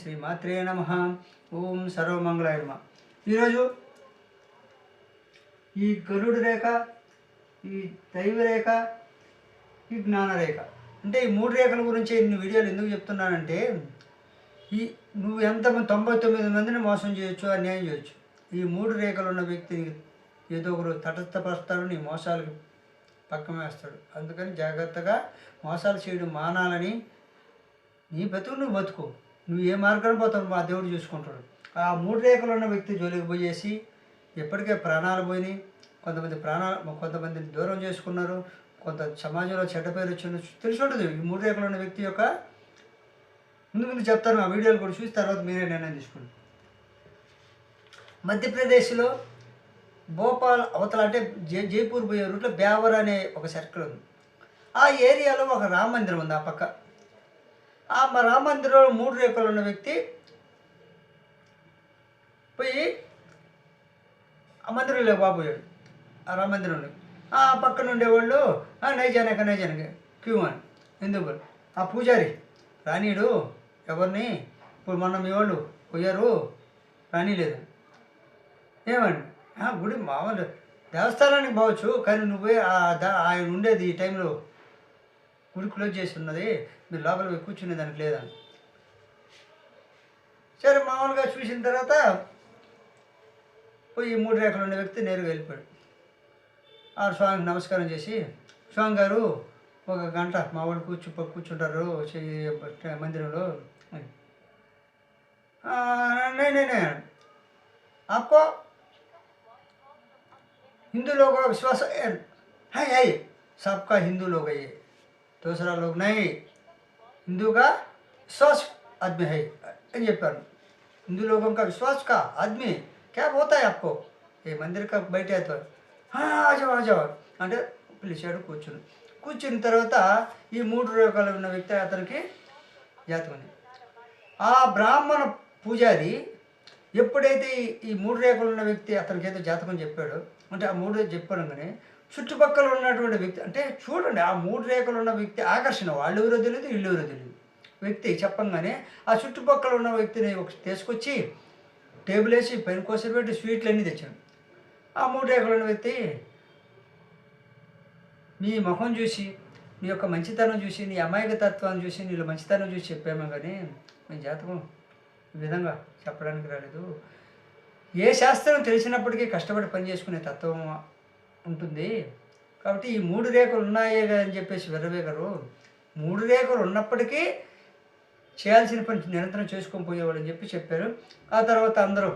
శ్రీ మాత్రే నమ. ఓం సర్వమంగళాయ నమ. ఈరోజు ఈ గరుడు రేఖ ఈ దైవ రేఖ ఈ జ్ఞానరేఖ అంటే ఈ మూడు రేఖల గురించి ఇన్ని వీడియోలు ఎందుకు చెప్తున్నానంటే ఈ నువ్వు ఎంత తొంభై తొమ్మిది మందిని మోసం చేయొచ్చు అన్యాయం చేయొచ్చు. ఈ మూడు రేఖలు ఉన్న వ్యక్తి ఏదో ఒకరు తటస్థపరుస్తాడు నీ మోసాలకు పక్కన వేస్తాడు. అందుకని జాగ్రత్తగా మోసాలు చేయడం మానాలని నీ బతుకు నువ్వు బతుకు. నువ్వు ఏ మార్గాన్ని పోతావు? మా దేవుడు చూసుకుంటాడు. ఆ మూడు రేఖలు ఉన్న వ్యక్తి జోలికి పోయేసి ఎప్పటికే ప్రాణాలు పోయినాయి. కొంతమంది ప్రాణాలు కొంతమందిని దూరం చేసుకున్నారు. కొంత సమాజంలో చెడ్డ పేరు వచ్చింది. తెలిసి ఉంటుంది ఈ మూడు రేఖలు ఉన్న వ్యక్తి యొక్క ముందు ముందు చెప్తాను. ఆ వీడియోలు కూడా చూసి తర్వాత మీరే నిర్ణయం తీసుకోండి. మధ్యప్రదేశ్లో భోపాల్ అవతల అంటే జై జైపూర్ పోయే రూట్లో బ్యావర్ అనే ఒక సర్కిల్ ఉంది. ఆ ఏరియాలో ఒక రామ మందిరం ఉంది ఆ పక్క. ఆ మ- రామ మందిరంలో మూడు రేకులు ఉన్న వ్యక్తి పోయి ఆ మందిరంలో బాబోయాడు ఆ రామ మందిరంలో ఆ పక్కన ఉండేవాళ్ళు నైజానక నైజానక క్యూ అని. ఎందుకు? ఆ పూజారి రానీడు ఎవరిని? ఇప్పుడు మొన్న మీ వాళ్ళు పోయారు రానీలేదు ఏమండి? గుడి మామూలు దేవస్థానానికి పోవచ్చు కానీ నువ్వే ఆయన ఉండేది ఈ టైంలో గుడి క్లోజ్ చేసి ఉన్నది మీరు లోపల పోయి కూర్చునే దానికి లేదని సరే మామూలుగా చూసిన తర్వాత పోయి ఈ మూడు రేఖలు ఉన్న వ్యక్తి నేరుగా వెళ్ళిపోయాడు ఆ స్వామికి నమస్కారం చేసి స్వామి గారు ఒక గంట మా వాళ్ళు కూర్చు కూర్చుంటారు చెయ్యి- మందిరంలో అని. "ఆ, నే నే నే आपको हिंदू लोगों का विश्वास है है है सबका हिंदू लोग है ये दूसरा लोग नहीं हिंदू का विश्वास आदमी है అని చెప్పారు हिंदू लोगों का विश्वास का आदमी क्या होता है आपको ये मंदिर का బయట అవుతారు ఆజావు ఆజావు అంటే పిలిచాడు కూర్చుని కూర్చున్న తర్వాత ఈ మూడు రకాలు ఉన్న వ్యక్తి అతనికి జాతకం ఉంది. ఆ బ్రాహ్మణ పూజారి ఎప్పుడైతే ఈ- ఈ మూడు రేఖలు ఉన్న వ్యక్తి అతనికి ఏదో జాతకం చెప్పాడో అంటే ఆ మూడు చెప్పడంగానే చుట్టుపక్కల ఉన్నటువంటి వ్యక్తి అంటే చూడండి ఆ మూడు రేఖలు ఉన్న వ్యక్తి ఆకర్షణ వాళ్ళు ఎవరో తెలియదు వీళ్ళు ఎవరో తెలియదు వ్యక్తి చెప్పంగానే ఆ చుట్టుపక్కల ఉన్న వ్యక్తిని ఒక తీసుకొచ్చి టేబుల్ వేసి పైన కోసం పెట్టి స్వీట్లు అన్నీ తెచ్చాను ఆ మూడు రేఖలు ఉన్న వ్యక్తి మీ ముఖం చూసి నీ యొక్క మంచితనం చూసి నీ అమాయకతత్వాన్ని చూసి నీళ్ళు మంచితనం చూసి చెప్పాము కానీ మీ జాతకం ఈ విధంగా చెప్పడానికి రాలేదు. ఏ శాస్త్రం తెలిసినప్పటికీ కష్టపడి పని చేసుకునే తత్వం ఉంటుంది. కాబట్టి ఈ మూడు రేఖలు ఉన్నాయే కదా అని చెప్పేసి విర్రవేగరు. మూడు రేఖలు ఉన్నప్పటికీ చేయాల్సిన పని నిరంతరం చేసుకొని పోయేవాడు అని చెప్పి చెప్పారు. ఆ తర్వాత అందరూ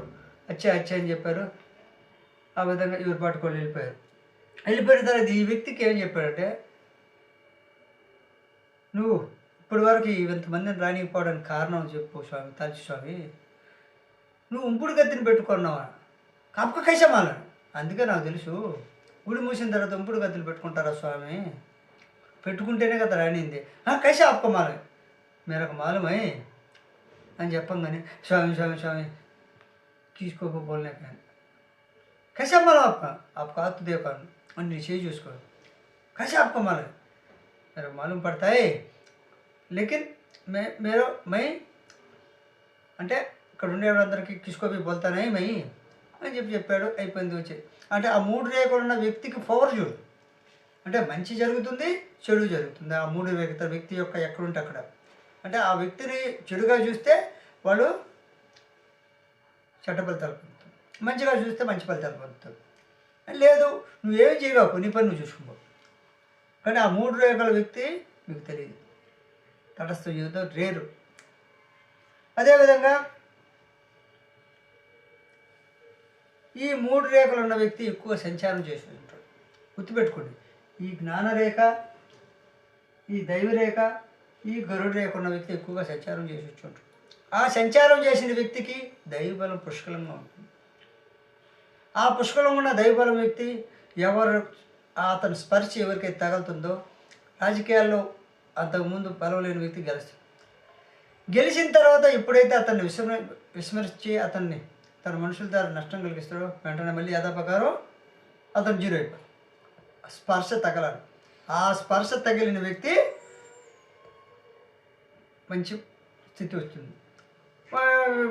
అచ్చే అచ్చే అని చెప్పారు. ఆ విధంగా ఎవరు పట్టుకొని వెళ్ళిపోయారు. వెళ్ళిపోయిన తర్వాత ఈ వ్యక్తికి ఏం చెప్పాడంటే నువ్వు ఇప్పటి వరకు ఇంతమందిని రానికపోవడానికి కారణం చెప్పు స్వామి తలచి స్వామి. నువ్వు ఉంపుడు గత్తిని పెట్టుకున్నావా? కప్పక కైసమాల అందుకే నాకు తెలుసు గుడి మూసిన తర్వాత ఉంపుడు గత్తులు పెట్టుకుంటారా స్వామి పెట్టుకుంటేనే కదా రానింది కైసా ఆపుకోమాల మేరకు మాలమై అని చెప్పంగానే స్వామి స్వామి స్వామి తీసుకోక బోల్నే కానీ कैसे मालूम आपका आपका हाथ देखा और नीचे ही उसको कैसे आपको मालूम मेरे को मालूम पड़ता है लेकिन मैं मेरा मैं అంటే ఇక్కడ ఉండే వాళ్ళందరికీ కిసుకోబి బోల్తానే మై అని చెప్పి చెప్పాడు అయిపోయింది వచ్చి. అంటే ఆ మూడు రేఖలు ఉన్న వ్యక్తికి పవర్ చూడు. అంటే మంచి జరుగుతుంది చెడు జరుగుతుంది. ఆ మూడు రేఖ వ్యక్తి యొక్క ఎక్కడుంటే అక్కడ. అంటే ఆ వ్యక్తిని చెడుగా చూస్తే వాళ్ళు చెడ్డ ఫలితాలు పొందుతారు. మంచిగా చూస్తే మంచి ఫలితాలు పొందుతారు. లేదు నువ్వేం చేయగాకు నీ పని నువ్వు చూసుకో కానీ ఆ మూడు రేఖల వ్యక్తి మీకు తెలియదు. తటస్థ జీవితం రేరు. అదేవిధంగా ఈ మూడు రేఖలు ఉన్న వ్యక్తి ఎక్కువ సంచారం చేసి ఉంటాడు. గుర్తుపెట్టుకోండి. ఈ జ్ఞానరేఖ ఈ దైవరేఖ ఈ గరుడు రేఖ ఉన్న వ్యక్తి ఎక్కువగా సంచారం చేసి వచ్చి ఉంటాడు. ఆ సంచారం చేసిన వ్యక్తికి దైవబలం పుష్కలంగా ఉంటుంది. ఆ పుష్కలంగా ఉన్న దైవబలం వ్యక్తి ఎవరు అతను స్పర్శ ఎవరికైతే తగులుతుందో రాజకీయాల్లో అంతకుముందు బలం లేని వ్యక్తి గెలుస్తాడు. గెలిచిన తర్వాత ఎప్పుడైతే అతన్ని విస్మ విస్మరించి అతన్ని తన మనుషుల ద్వారా నష్టం కలిగిస్తాడో వెంటనే మళ్ళీ యథాపకారం అతను జీరో అయిపోయాడు స్పర్శ తగలరు ఆ స్పర్శ తగిలిన వ్యక్తి మంచి స్థితి వస్తుంది.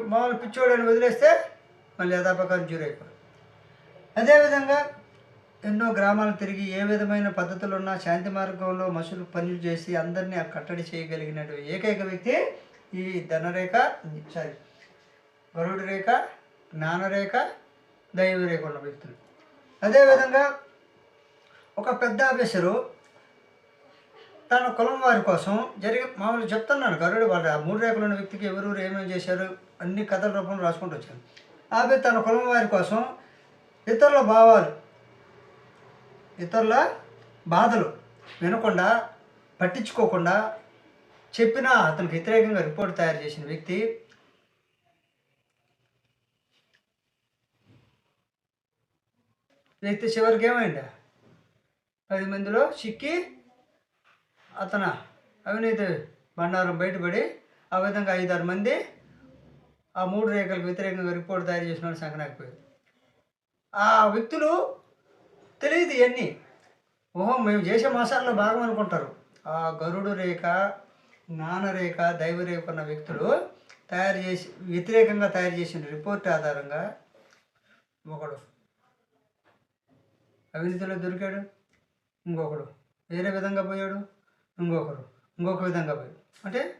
మామూలు పిచ్చోడని వదిలేస్తే మళ్ళీ యథాపకారం జీరో అయిపోయి అదేవిధంగా ఎన్నో గ్రామాలు తిరిగి ఏ విధమైన పద్ధతులు ఉన్నా శాంతి మార్గంలో మసులు పనులు చేసి అందరినీ ఆ కట్టడి చేయగలిగినటువంటి ఏకైక వ్యక్తి ఈ ధనరేఖ సారీ గరుడు రేఖ జ్ఞానరేఖ దైవరేఖ ఉన్న వ్యక్తులు అదేవిధంగా ఒక పెద్ద ఆఫీసరు తన కులం వారి కోసం జరిగి మామూలు చెప్తున్నాను గరుడు వాళ్ళ ఆ మూడు రేఖలు ఉన్న వ్యక్తికి ఎవరెవరు ఏమేమి చేశారు అన్ని కథల రూపంలో రాసుకుంటూ వచ్చాను ఆపై తన కులం వారి కోసం ఇతరుల భావాలు ఇతరుల బాధలు వినకుండా పట్టించుకోకుండా చెప్పినా అతనికి వ్యతిరేకంగా రిపోర్ట్ తయారు చేసిన వ్యక్తి వ్యక్తి చివరికి ఏమైంది? పది మందిలో చిక్కి అతను అవినీతి బండారం బయటపడి ఆ విధంగా ఐదారు మంది ఆ మూడు రేఖలకు వ్యతిరేకంగా రిపోర్ట్ తయారు చేసిన వాళ్ళు సంకనాకపోయారు ఆ వ్యక్తులు తెలియదు ఇవన్నీ ఓహో మేము చేసే మాసాల్లో భాగం అనుకుంటారు. ఆ గరుడు రేఖ జ్ఞానరేఖ దైవరేఖ ఉన్న వ్యక్తులు తయారు చేసి వ్యతిరేకంగా తయారు చేసిన రిపోర్ట్ ఆధారంగా ఒకడు అవినీతిలో దొరికాడు ఇంకొకడు వేరే విధంగా పోయాడు ఇంకొకరు ఇంకొక విధంగా పోయాడు. అంటే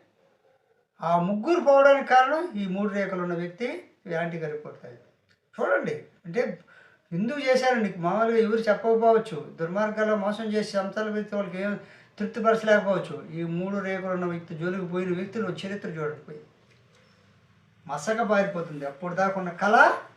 ఆ ముగ్గురు పోవడానికి కారణం ఈ మూడు రేఖలు ఉన్న వ్యక్తి యాంటీగా రిపోర్ట్ అయ్యింది చూడండి అంటే ఎందుకు చేశారు? నీకు మామూలుగా ఎవరు చెప్పకపోవచ్చు. దుర్మార్గాల్లో మోసం చేసే సంస్థల వ్యక్తి వాళ్ళకి ఏం తృప్తిపరచలేకపోవచ్చు. ఈ మూడు రేఖలు ఉన్న వ్యక్తి జోలికి పోయిన వ్యక్తులు చరిత్ర చూడకపోయి మసక పారిపోతుంది. అప్పుడు దాకా ఉన్న కళ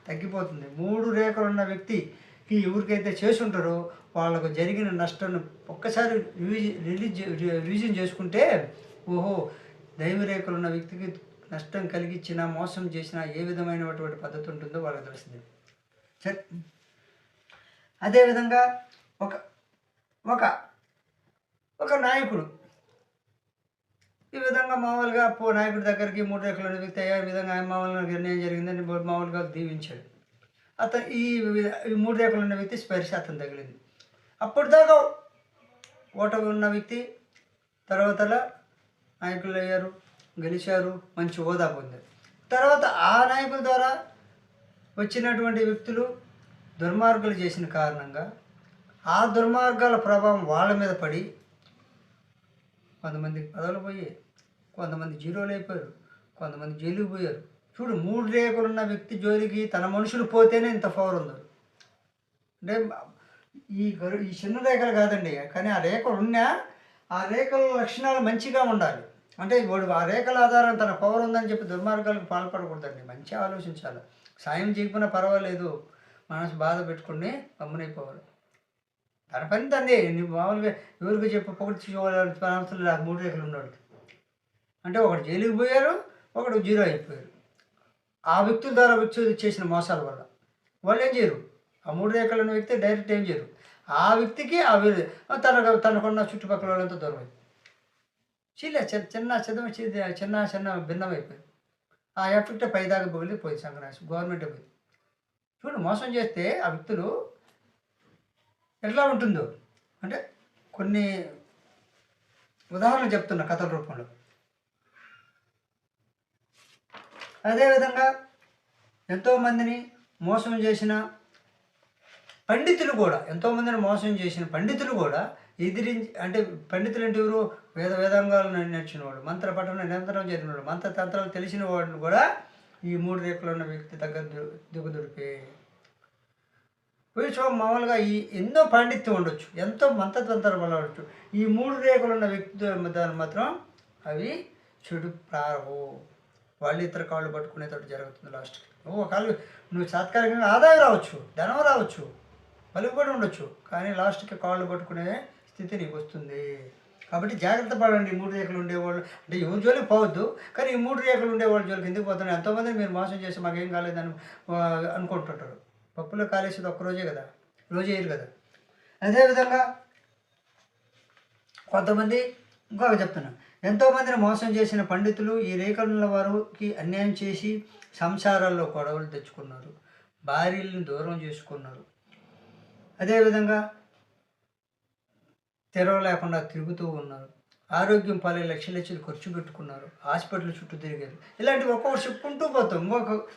తగ్గిపోతుంది. మూడు రేఖలు ఉన్న వ్యక్తి ఎవరికైతే చేసి ఉంటారో వాళ్ళకు జరిగిన నష్టాన్ని ఒక్కసారి రివిజన్ రిలీజ్ రివిజన్ చేసుకుంటే ఓహో దైవరేఖలు ఉన్న వ్యక్తికి నష్టం కలిగించిన మోసం చేసిన ఏ విధమైనటువంటి పద్ధతి ఉంటుందో వాళ్ళకి తెలిసింది సరే. అదేవిధంగా ఒక ఒక ఒక నాయకుడు. ఈ విధంగా మామూలుగా పో నాయకుడి దగ్గరికి మూడు రేఖలు వ్యక్తి అయ్యే విధంగా మామూలుగా నిర్ణయం జరిగిందని మామూలుగా దీవించాడు. అతను ఈ మూడు రేఖలు ఉన్న వ్యక్తి స్పర్శ అతను తగిలింది అప్పటిదాకా ఓటమి ఉన్న వ్యక్తి తర్వాత నాయకులు అయ్యారు గెలిచారు మంచి హోదా పొందారు. తర్వాత ఆ నాయకుల ద్వారా వచ్చినటువంటి వ్యక్తులు దుర్మార్గాలు చేసిన కారణంగా ఆ దుర్మార్గాల ప్రభావం వాళ్ళ మీద పడి కొంతమందికి పదవులు పోయాయి కొంతమంది జీరోలు అయిపోయారు కొంతమంది జైలుకు పోయారు. చూడు మూడు రేఖలు ఉన్న వ్యక్తి జోలికి తన మనుషులు పోతేనే ఇంత పవర్ ఉంది. అంటే ఈ గరు ఈ చిన్న రేఖలు కాదండి కానీ ఆ రేఖలు ఉన్నా ఆ రేఖల లక్షణాలు మంచిగా ఉండాలి. అంటే వాడు ఆ రేఖల ఆధారం తన పవర్ ఉందని చెప్పి దుర్మార్గాలకు పాల్పడకూడదండి. మంచిగా ఆలోచించాలి. సాయం చేయకపోయినా పర్వాలేదు. మనసు బాధ పెట్టుకుని గమ్మునైపోవాలి. తన పని తంది నువ్వు మామూలుగా ఎవరికి చెప్పి పొగటి అవసరం ఆ మూడు రేఖలు ఉన్నాడు అంటే ఒకడు జైలుకి పోయారు ఒకడు జీరో అయిపోయారు. ఆ వ్యక్తుల ద్వారా వచ్చి చేసిన మోసాల వల్ల. వాళ్ళు ఏం చేయరు. ఆ మూడు రేఖలు ఉన్న వ్యక్తి డైరెక్ట్ ఏం చేయరు. ఆ వ్యక్తికి ఆ తన తనకున్న చుట్టుపక్కల వాళ్ళంతా దూరం అయిపోయి చిన్న చిన్న చిన్న చిన్న చిన్న చిన్న చిన్న భిన్నమైపోయింది ఆ ఎఫెక్ట్ పైదాకా పోయింది పోయింది సంక్రాంతి గవర్నమెంట్ పోయింది. చూడు మోసం చేస్తే ఆ వ్యక్తులు ఎట్లా ఉంటుందో? అంటే కొన్ని ఉదాహరణలు చెప్తున్నా కథల రూపంలో. అదేవిధంగా ఎంతోమందిని మోసం చేసిన పండితులు కూడా ఎంతోమందిని మోసం చేసిన పండితులు కూడా ఎదిరించి అంటే పండితులు అంటే ఎవరు? వేద వేదాంగాలు నేర్చిన వాడు మంత్ర పఠనం నిరంతరం చేసిన వాడు మంత్ర తంత్రాలు తెలిసిన వాడిని కూడా ఈ మూడు రేఖలు ఉన్న వ్యక్తి దగ్గర దు- దిగుదుడిపే పోయి మామూలుగా ఈ ఎన్నో పాండిత్యం ఉండొచ్చు ఎంతో మంత్రతంత్రం వల్ల ఉండొచ్చు. ఈ మూడు రేఖలు ఉన్న వ్యక్తి మాత్రం అవి చెడు ప్రారవు వాళ్ళు ఇతర కాళ్ళు పట్టుకునేటట్టు జరుగుతుంది లాస్ట్కి. నువ్వు ఒకళ్ళు నువ్వు తాత్కాలికంగా ఆదాయం రావచ్చు ధనం రావచ్చు పలుకుబడి ఉండొచ్చు కానీ లాస్ట్కి కాళ్ళు పట్టుకునే స్థితి నీకు వస్తుంది. కాబట్టి జాగ్రత్త పడండి ఈ మూడు రేఖలు ఉండేవాళ్ళు. అంటే ఎవరి జోలికి పోవద్దు కానీ ఈ మూడు రేఖలు ఉండేవాళ్ళ జోలికి ఎందుకు పోతున్నారు ఎంతోమంది మీరు మోసం చేసి మాకేం కాలేదని అనుకుంటుంటారు. పప్పులో కాలేసేది ఒక్కరోజే కదా రోజు వేయరు కదా. అదేవిధంగా కొంతమంది ఇంకొక చెప్తున్నాను ఎంతోమందిని మోసం చేసిన పండితులు ఈ రేఖల వారికి అన్యాయం చేసి సంసారాల్లో గొడవలు తెచ్చుకున్నారు. భార్యలను దూరం చేసుకున్నారు. అదేవిధంగా తెరవ లేకుండా తిరుగుతూ ఉన్నారు. ఆరోగ్యం పాలే లక్షల లక్షలు ఖర్చు పెట్టుకున్నారు. హాస్పిటల్ చుట్టూ తిరిగారు. ఇలాంటివి ఒక్కొక్కరు చెప్పుకుంటూ పోతాం. ఇంకొక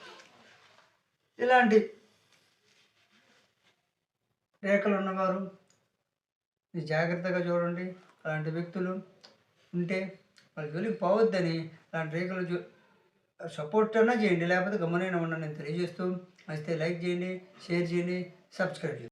ఇలాంటి రేఖలు ఉన్నవారు జాగ్రత్తగా చూడండి. అలాంటి వ్యక్తులు ఉంటే వాళ్ళ జోలికి పోవద్దని అలాంటి రేఖలు సపోర్ట్ అన్నా చేయండి. లేకపోతే గమనైనా ఉన్నా నేను తెలియజేస్తూ నచ్చితే లైక్ చేయండి షేర్ చేయండి సబ్స్క్రైబ్ చేయండి.